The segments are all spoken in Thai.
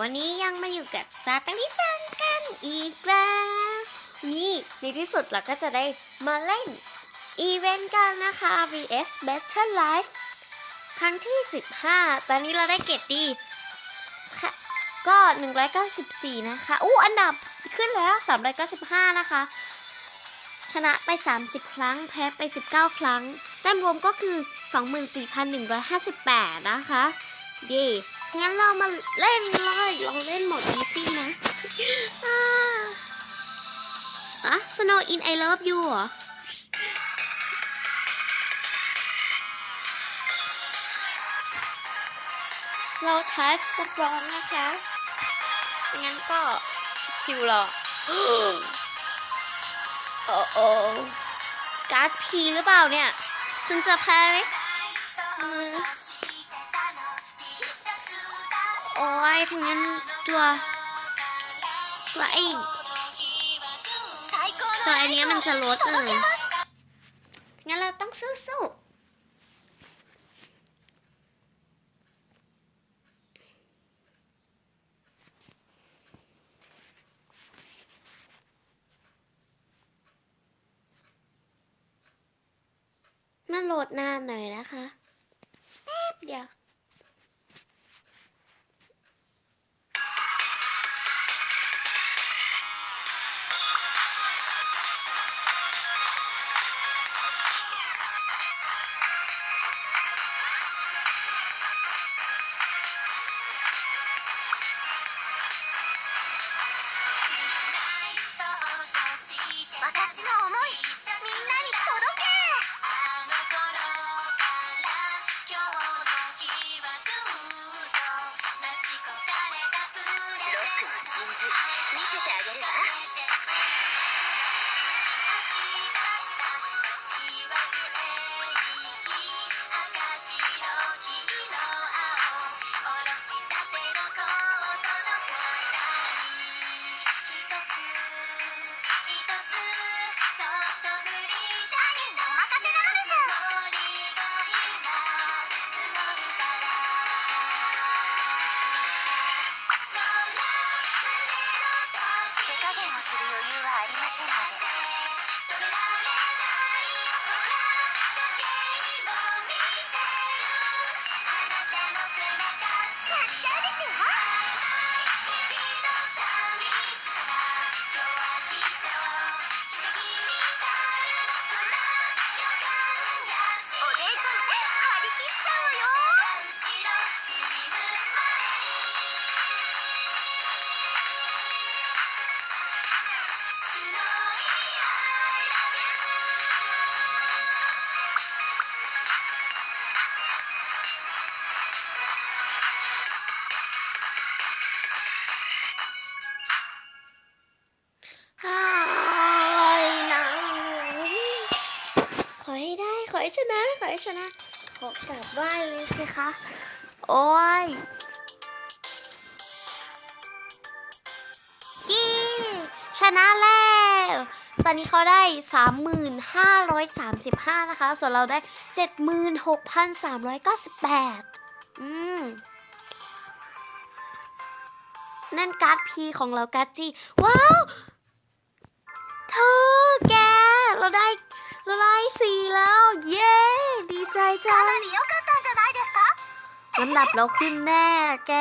วันนี้ยังมาอยู่กับซาตาลิจังกันอีกแล้วนี่ในที่สุดเราก็จะได้มาเล่นอีเวนต์กันนะคะ vs Battle Life ครั้งที่ 15 ตอนนี้เราได้เกรดดีค่ะก็ 194 นะคะอู้อันดับขึ้นแล้ว 395 นะคะ ชนะไป 30 ครั้ง แพ้ไป 19 ครั้งแต้มรวมก็คือ 24,158 นะคะ เย่ งั้นเรามาเล่นเลยลองเล่นโหมดอีซี่นะอ่าอะ Snow in I love you เหรอเราทายสปรองนะคะ งั้นก็ชิวหรอโอ้โอการ์ดพีหรือเปล่าเนี่ย ฉันจะแพ้ไหม โอ้ยทั้งนั้นตัวตัวไอ้ตัวไอ้เนี้ยมันจะลดเลยงั้นเราต้องสู้ๆมันโหลดนานหน่อยนะคะ แป๊บเดียว 私の思いみんなに届け。ちゃん張り切 ชนะ ขอกราบไหว้เลยสิคะ โอ้ยยี่ชนะแล้ว ตอนนี้เขาได้ 3,535 นะคะ ส่วนเราได้ 76,398 อืมนั่นการ์ดพีของเราการ์ดจีว้าว เธอแก เราได้ สไลด์สี่แล้ว เย้ ดีใจจังลำดับเราขึ้นแน่แก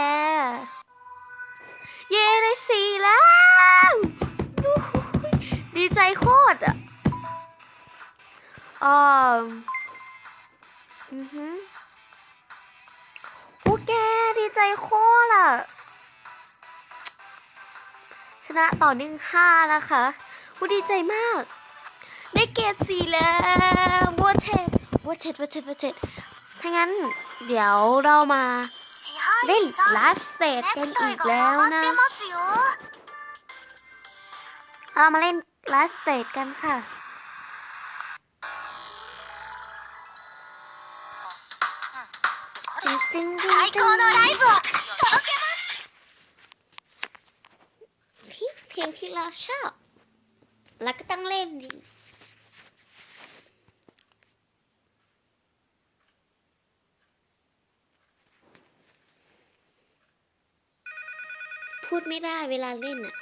เย้ได้สี่แล้ว ดีใจโคตรอะอ๋ออือฮึโอ้แกดีใจโคตรอะ ชนะต่อหนึ่งห้านะคะ โอ้ดีใจมาก ได้เกรดสี่แล้ววัวเทดวัวเทดวัวเทดวัวเทดถ้างั้น เดี๋ยวเรามา 支配 เล่น 人さん ไลฟ์สเตจ ネ กัน クタ อี イ ก が แล้ว 曲がっ นะ てますよ เรามาเล่นไลฟ์สเตจกันค่ะ これ最高のライブを届けます พี่เพลงที่เราชอบ แล้วก็ต้องเล่นดิ พูดไม่ได้เวลาเล่นอะ่ะ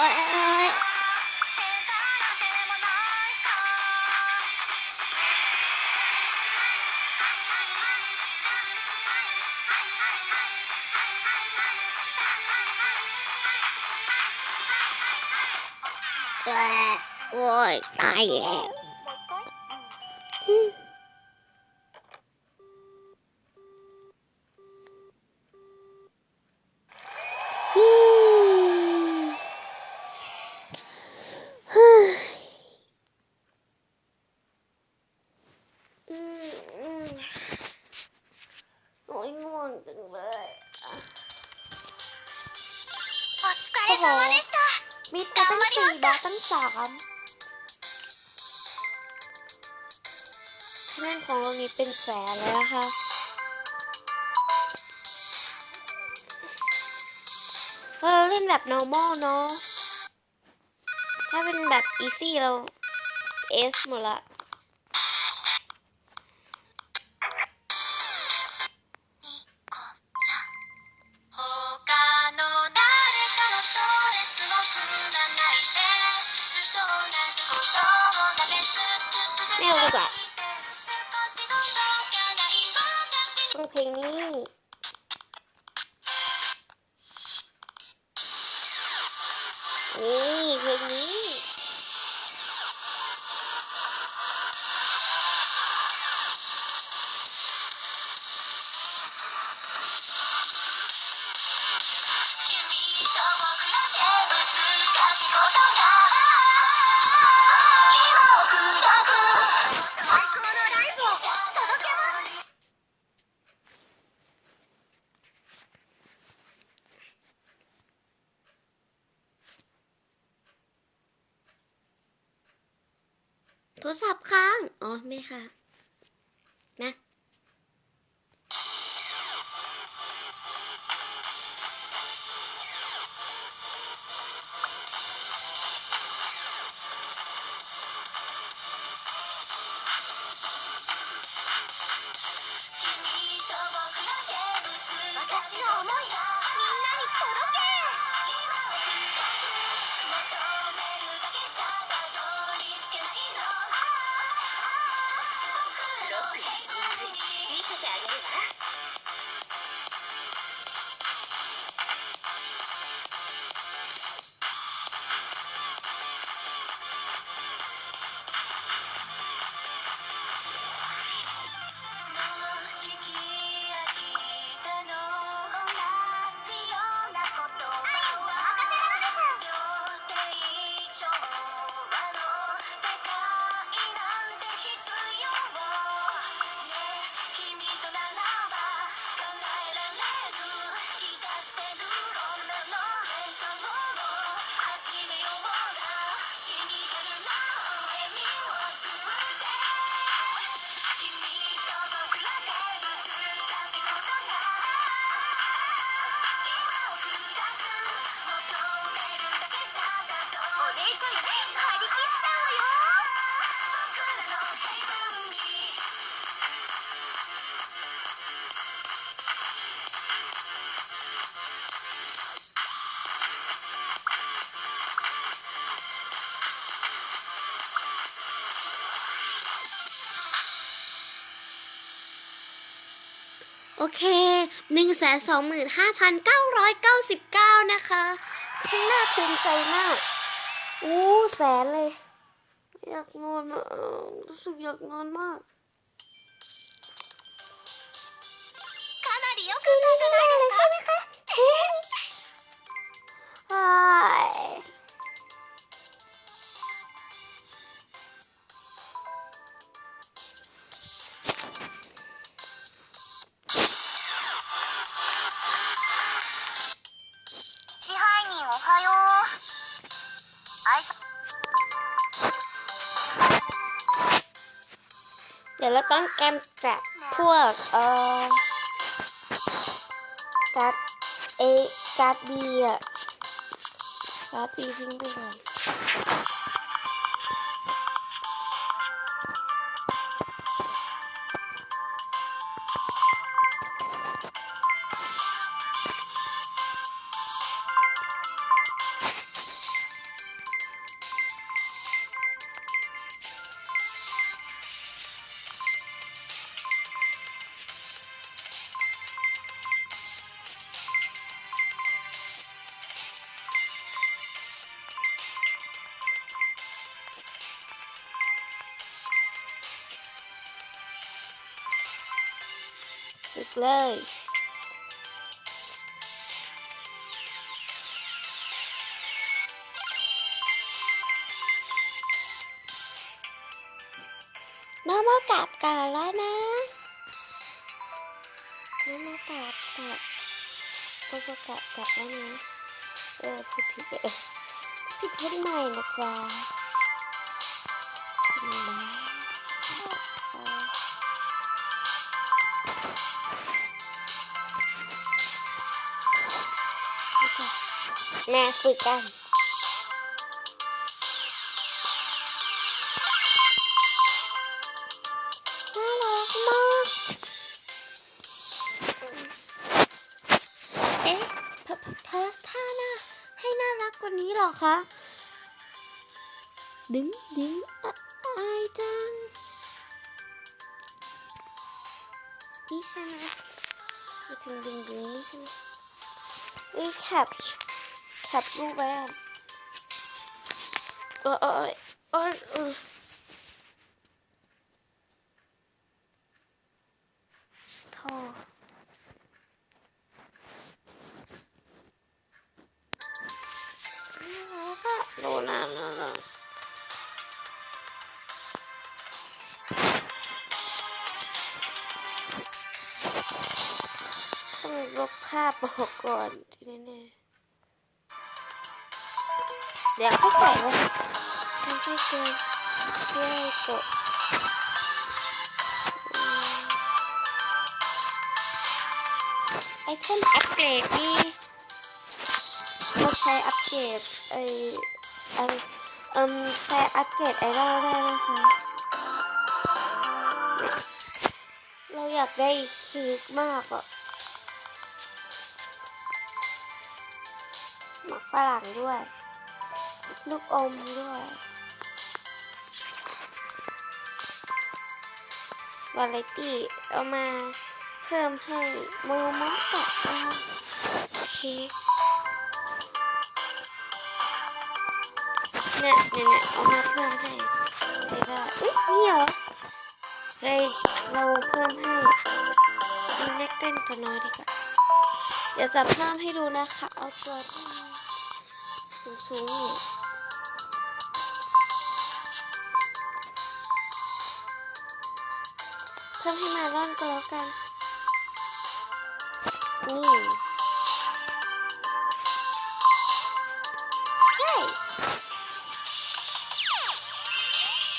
I, What? I am. ของเรามีเป็นแสนแล้วค่ะเราเล่นแบบ normal เนาะ ถ้าเป็นแบบ easy เรา S หมดละ โทรศัพท์ค้าง อ๋อ ไม่ค่ะ นะ เค 125,999 นะคะ ฉันน่าภูมิใจมาก อู้แสนเลย อยากนอนอะรู้สึกอยากนอนมาก เราต้องกำจัดพวกเอ่อการ์ดเอการ์ดบีอะการ์ดบีทิ้งไปก่อน ฝึกเลยน้องมากราบก่อนแล้วนะน้องมากราบกราบก็มากราบกราบแล้วนะ เออพูดผิดเออผิดเพศใหม่นะจ๊ะ มาฝึกกันน่ารักมากเอ๊ะเธอเธอท่าหน้าให้น่ารักกว่านี้หรอคะ ดึงดึงอะอายจังนี่ใช่ไหมถึงดึงดึงนี่ใช่ไหมเอ้ย แคปรูปไว้เออเออเออเออเออโทษแล้วก็โดนน้ำแล้วนะต้องลบภาพออกก่อนที่แน่ๆ เดี๋ยวเข้าไปว่าไม่ใช่เกินเที่ยวกดไอเทมอัปเกรดนี่เราใช้อัปเกรดไอไอเอิมใช้อัปเกรดไอดอลได้นะคะ เราอยากได้คีกมากอะหมักฝรั่งด้วย ลูกอมด้วยวาไรตี้เอามาเพิ่มให้โมมอกับเค้กเนี่ยเนี่ยเนี่ยเอามาเพิ่มให้แล้วก็เอ๊ะนี่เหรอเลยเราเพิ่มให้มีเล็กเต้นตัวน้อยดีกว่าเดี๋ยวจะเพิ่มให้ดูนะคะ เอาตัวที่สูงสูงๆ เพิ่มให้มาร่อนก็แล้วกัน นี่ใช่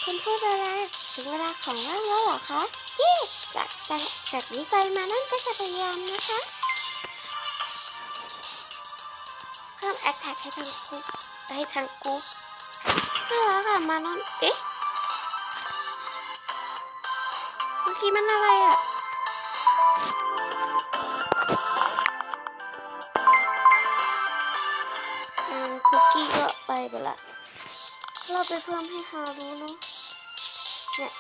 คุณพูดอะไรถึงเวลาของว่างแล้วเหรอคะเย้จากจากจากนี้ไปมานั่นก็จะพยายามนะคะ เพิ่มแอคแท็กให้ทางกุ๊กให้ทางกุ๊กน่ารักอะมานอนเอ๊ะ กี้มันอะไรอะอืมคุกกี้ก็ไปไปละ เราไปเพิ่มให้ฮารู้เนาะ เนี่ย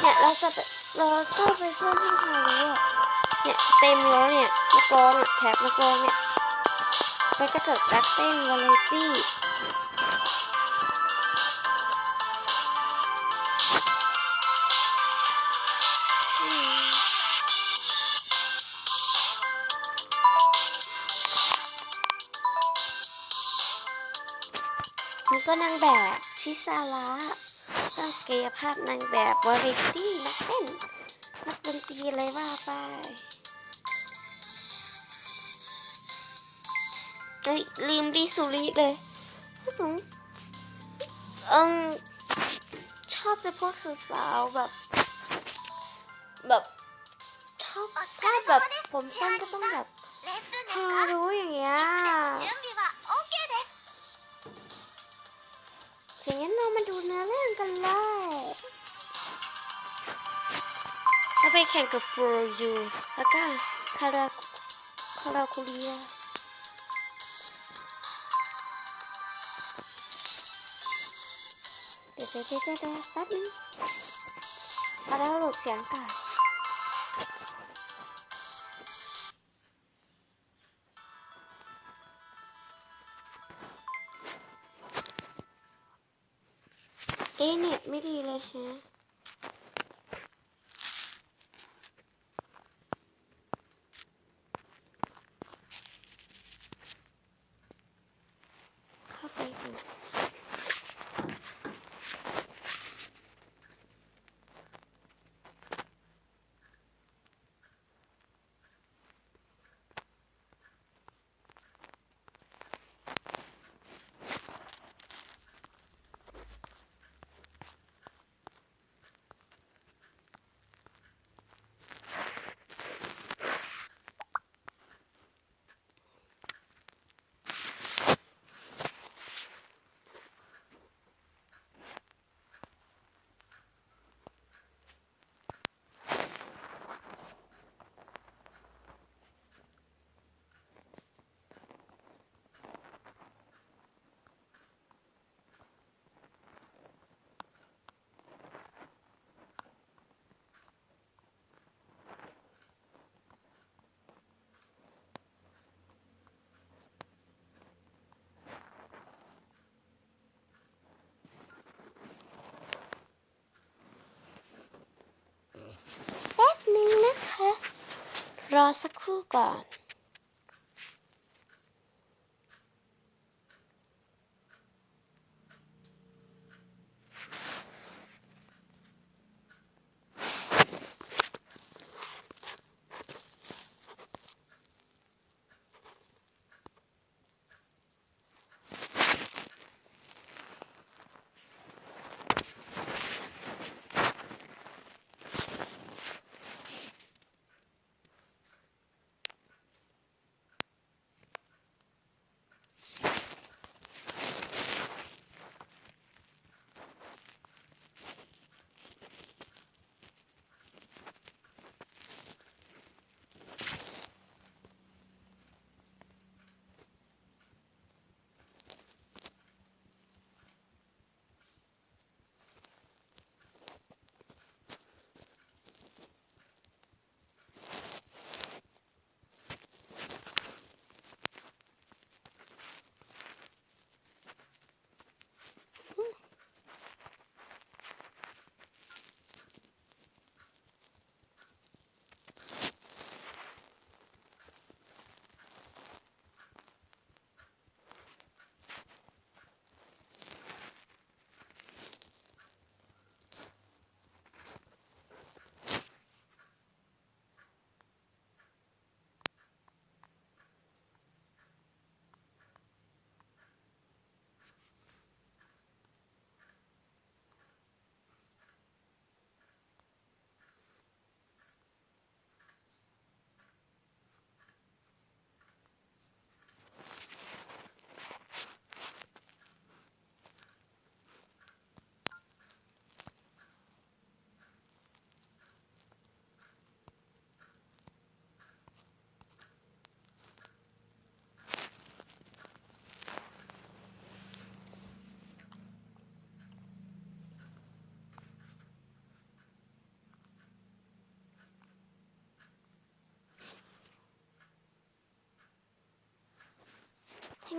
เนี่ยเราจะไปเราเข้าไปเพิ่มที่ทารู้อะเนี่ยเต็มแล้วเนี่ยนักร้องอะแถบนักร้องเนี่ยไปกระจกดักเต้นวาไรตี้ ก็นางแบบชิซาระตามศักยภาพนางแบบวาไรตี้นักเต้นนักดนตรีอะไรว่าไปเอ้ยลืมดีสุริเลยถ้าสงเอิงชอบแต่พวกสาวแบบ แบบชอบถ้าแบบผมสั้นก็ต้องแบบฮารู้อย่างเงี้ย เรามาดูเนื้อเรื่องกันเลยถ้าไปแข่งกับฟูร์ยูแล้วก็คาราคาราคุเรียเดี๋ยวเดี๋ยวเดี๋ยวเดี๋ยวแป๊บนึงเอาแล้วหลบเสียงก่อน เอะเน็ตไม่ดีเลยฮะ เข้าไปก่อน แป๊บนึงนะคะ รอสักครู่ก่อน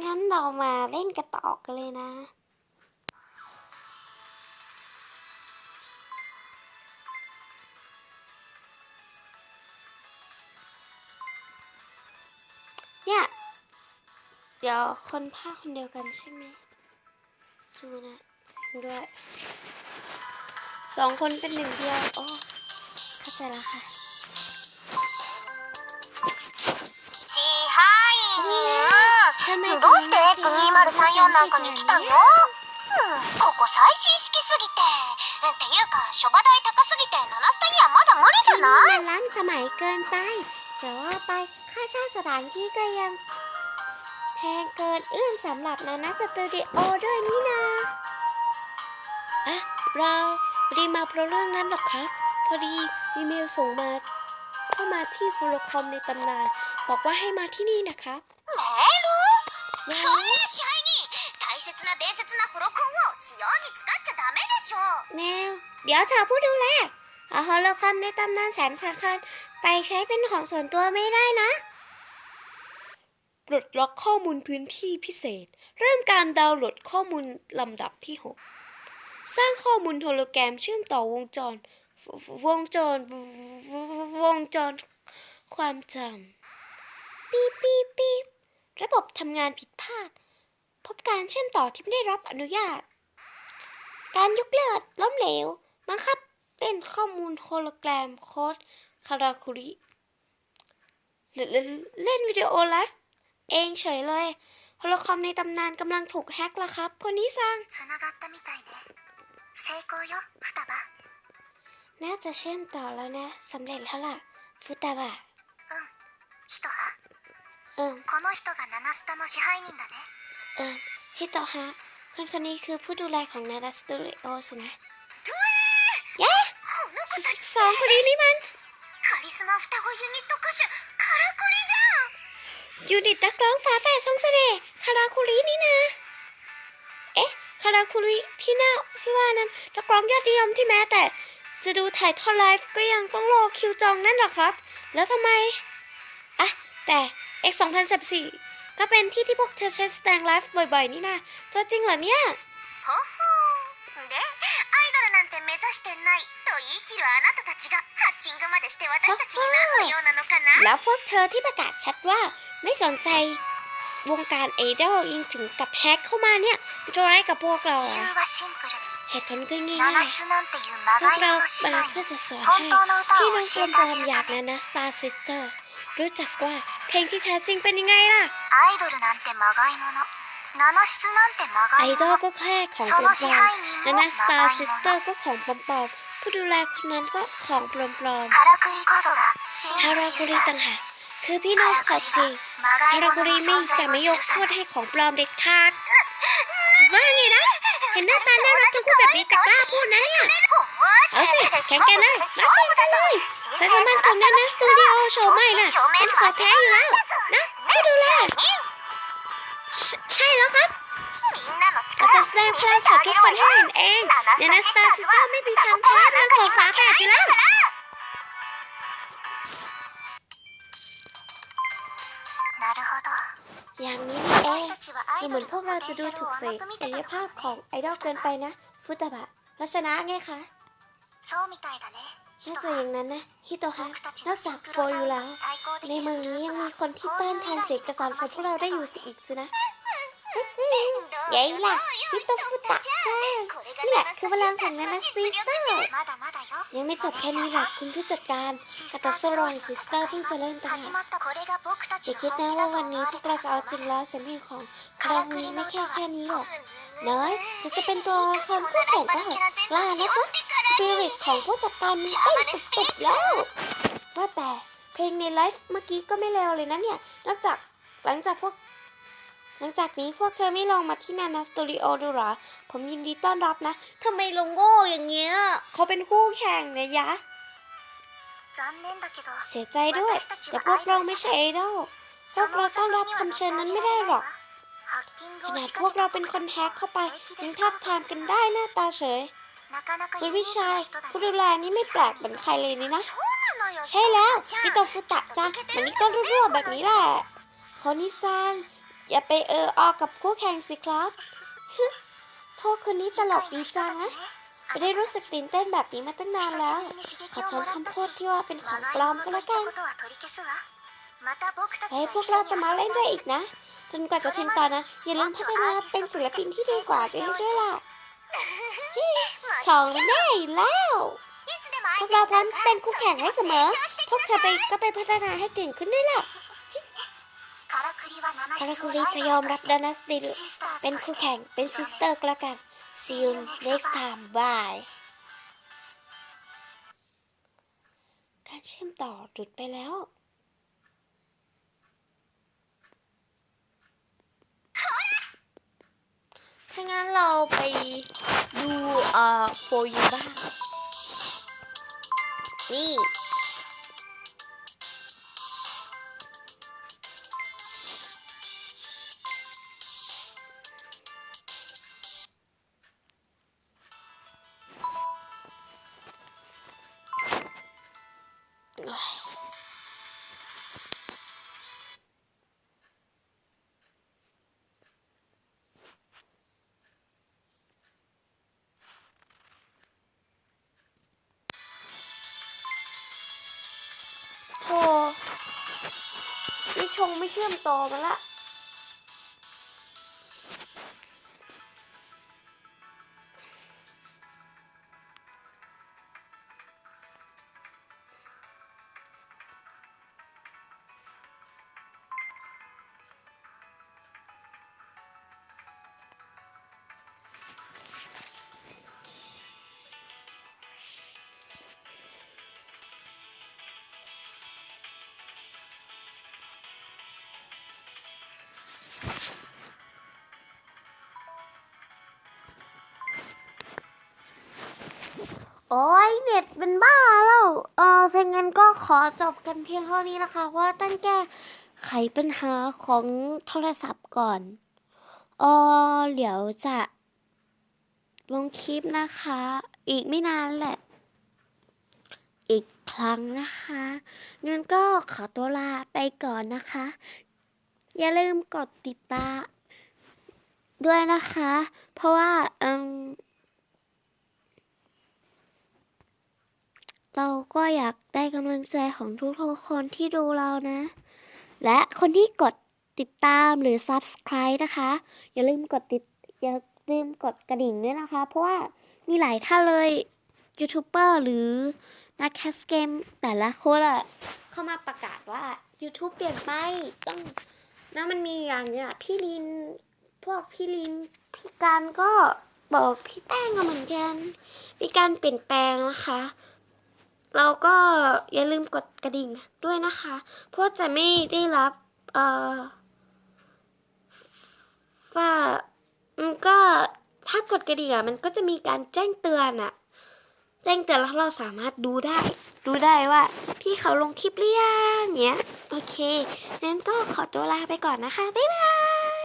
งั้นเรามาเล่นกันต่อกันเลยนะ เนี่ย เดี๋ยวคนภาคคนเดียวกันใช่ไหมดูนะด้วยสองคนเป็นหนึ่งเดียว โอ้เข้าใจแล้วค่ะ どうして X2034 なんかに来たのうんここ最新式すぎてっていうか諸場代高すぎてナナスタにはまだ無理じゃない มันล้ำสมัยเกินไปแต่ว่าไปค่าเช่าสถานที่ก็ยัง แพงเกินเอื้อมสำหรับนานาสตูดิโอด้วยนี่นาอะเราพอดีมาเพราะเรื่องนั้นหรอกครับ พอดีอีเมลส่งมา เข้ามาที่โฮโลคอมในตำนาน บอกว่าให้มาที่นี่นะครับ メール แล้ そう ว いう支配人大切な伝説なホロコンを使用に使っちゃダメでしょ แมว เดี๋ยวเธอผู้ดูแลเอาโฮโลคอมในตำนานแสนสำคัญไปใช้เป็นของส่วนตัวไม่ได้นะ ปลดล็อกข้อมูลพื้นที่พิเศษ เริ่มการดาวน์โหลดข้อมูลลำดับที่ 6 สร้างข้อมูลโฮโลแกรมเชื่อมต่อวงจรววงจรววงจร ความจ ปี๊บปี๊บปี๊บ ระบบทำงานผิดพลาด พบการเชื่อมต่อที่ไม่ได้รับอนุญาต การยกเลิกล้มเหลว บังคับเล่นข้อมูลโฮโลแกรมโค้ดคาราคุริเล่นวิดีโอไลฟ์เองเฉยเลยโฮโลคอมในตำนานกำลังถูกแฮกแล้วครับ คนนี้สร้างน่าจะเชื่อมต่อแล้วนะสำเร็จแล้วล่ะฟุตาบะ เออ この人がナナスタの支配人だね เออฮิโตฮะคนคนนี้คือผู้ดูแลของนาดัสตูดิโอสินะเย้ この子たち สองคนนี้นี่มัน カリスマ双子ユニット歌手カラクリじゃん ยูนิตนักร้องฝาแฝดทรงเสน่ห์คาราคุรินี่นะ เอ๊ะ คาราคุริที่น่าที่ว่านั้นนักร้องยอดนิยมที่แม้แต่ จะดูถ่ายทอดไลฟ์ก็ยังต้องรอคิวจองนั่นเหรอครับ แล้วทำไม อ่ะ แต่ X 2014ก็เป็นที่ที่พวกเธอใช้แสดงไลฟ์บ่อยๆ นี่นะตัวจริงเหรอเนี่ย ほほーでアイドルなんて目指してないと言い切るあなたたちがハッキングまでして私たちに何の用なのかな แล้วพวกเธอที่ประกาศชัดว่าไม่สนใจวงการไอดอลยิงถึงกับแฮกเข้ามาเนี่ยจะอะไรกับพวกเรา 理由 อะ はシンプル เหตุผลก็ง่าย ナナ ๆ シスなんていうま พว が ก い เรา もの支 มา 配 เพื่อ 人 จะสอน 本 ให้ 当の歌 พี่ を น้อง 教 ช え ม て ร あ ว げ ม る อยาก ため นะนะสตาร์ซิสเตอร์รู้จักว่า เพลงที่แท้จริงเป็นยังไงล่ะ アイドルなんてまがいものナナシスなんてま ไอ がい ดอ も ล の ก็แค่ของ そ ปลอ の ม 支 ๆ 配人 นา も นาสตา ま ร์ が ซิ い ส も เตอ の ร์ก็ของปลอมๆผู้ดูแลคนนั้นก็ของปลอม カラクリこそが真 ๆฮา の รา シ คุ ス ริ タ ต่าง ー หากคือพี่น้องของจริง まが ฮาย รา も คุ の ริ の ไม่ 存 จะ 在 ไม่ を ย 許 ก さ โท な ษ い ให้ของปลอมเด็ดขาดว่าไงนะ เห็นหน้าตาน่ารักทั้งคู่แบบนี้แต่กล้าพูดนะเนี่ย เอาสิแข่งกันนะมาเต็มกันเลยสายสมันคนนั้นนะสตูดิโอโชว์ใหม่น่ะเป็นขอแท้อยู่แล้ว นะไห้ดูแลใช่แล้วครับเราจะแสดงความกับทุกคนให้เห็นเองเดนัสตาซิต้าไม่มีทางแพ้เรื่องของฝาแฝดอยู่แล้วอย่างนี้เองเหมือนพวกเราจะดูถูกเสรีภาพของไอดอลเกินไปนะ ฟุตบะลักษณะไงคะ そうみたいだね น่าจะอย่างนั้นนะฮิโตฮะ 僕たち นอ の ก シ จาก ンク โฟ ロ อ サウ ยู่ ンド แล้ว に対抗で ใน きる เมืองนี้ยังมีคนที่ต้านทานเสียงกระสานของพวกเราได้อยู่สิอีกสินะ ใหญ่ ใหญ่ล่ะฮิโตฟุตะจ้านี่แหละคือพลังของนานาสติสเตอร์ まだまだよ ยังไม่จบแค่นี้หรอกคุณผู้จัดการกาตาโซโรซิสเตอร์เพิ่งจะเริ่มต่าง 始 หาก まったこれが僕た อย่า ち คิด の นะ 本気 ว่า だと วัน 思 นี้ わ พ れ วก た เราจะเอา の จริง は แล้วเสียงเพลงของคา カ รา ラ คุ ク ริ リの ไม่ 歌 แค่ は แค่นี้หรอก うん น้อยจะจะเป็นตัวละครคู่แข่งก็เหอะกล้านะวะ สปิริตของผู้จัดการมันเต้นสุดๆแล้ว ว่าแต่เพลงในไลฟ์เมื่อกี้ก็ไม่เลวเลยนะเนี่ย นอกจากหลังจากพวก หลังจากนี้พวกเธอไม่ลองมาที่นานาสตูดิโอดูหรอ ผมยินดีต้อนรับนะทำไมลงโง่อย่างเงี้ย เขาเป็นคู่แข่งนะยะ เสียใจด้วย แต่พวกเราไม่ใช่ไอดอลพวกเราต้องรับคำเชิญนั้นไม่ได้หรอกขนาดพวกเราเป็นคนแท็กเข้าไปยังทับทามกันได้หน้าตาเฉย คุณวิชัยผู้ดูแลนี่ไม่แปลกเหมือนใครเลยนี่นะ ใช่แล้วพี่โตฟุตะจ้าวันนี้ก็รั่วๆแบบนี้แหละโคนิซังอย่าไปเออออกับคู่แข่งสิครับโทษคนนี้ตลกดีจังนะไม่ได้รู้สึกตื่นเต้นแบบนี้มาตั้งนานแล้ว ขอทนคำพูดที่ว่าเป็นของปลอมก็แล้วกันเฮ้ยพวกเราจะมาเล่นด้วยอีกนะ จนกว่าจะถึงตอนนั้นอย่าลืมพัฒนาเป็นศิลปินที่ดีกว่าด้วยด้วยล่ะ ของแน่อยู่แล้วพวกเราพร้อมเป็นคู่แข่งให้เสมอ พวกเธอไปก็ไปพัฒนาให้เก่งขึ้นด้วยล่ะคาราคุริจะยอมรับดานัสติเป็นคู่แข่งเป็นซิสเตอร์ก็แล้วกัน see you next time bye การเชื่อมต่อหลุดไปแล้ว ถ้างั้นเราไปดูเอ่อโฟยูบ้างนี่ เชื่อมต่อมาละ โอ้ยเน็ตเป็นบ้าแล้ว เออถ้างั้นก็ขอจบกันเพียงเท่านี้นะคะเพราะว่าตั้งแก้ไขปัญหาของโทรศัพท์ก่อนเออเดี๋ยวจะลงคลิปนะคะ อีกไม่นานแหละ อีกครั้งนะคะงั้นก็ขอตัวลาไปก่อนนะคะ อย่าลืมกดติดตามด้วยนะคะ เพราะว่าอืม เราก็อยากได้กำลังใจของทุกๆคนที่ดูเรานะ และคนที่กดติดตามหรือ subscribe นะคะ อย่าลืมกดติดอย่าลืมกดกระดิ่งด้วยนะคะ เพราะว่ามีหลายท่านเลยยูทูบเบอร์หรือนักแคสเกมแต่ละคนอะเข้ามาประกาศว่า YouTube เปลี่ยนไปต้องนะมันมีอย่างเนี้ยพี่ลินพวกพี่ลินพี่การก็บอกพี่แป้งก็เหมือนกันมีการเปลี่ยนแปลงนะคะ เราก็อย่าลืมกดกระดิ่งด้วยนะคะ เพราะจะไม่ได้รับ เอ่อว่ามันก็ถ้ากดกระดิ่งอะมันก็จะมีการแจ้งเตือนอะ แจ้งเตือนแล้วเราสามารถดูได้ ดูได้ว่า พี่เขาลงคลิปหรือยังเนี้ย โอเคงั้นก็ขอตัวลาไปก่อนนะคะ บ๊ายบาย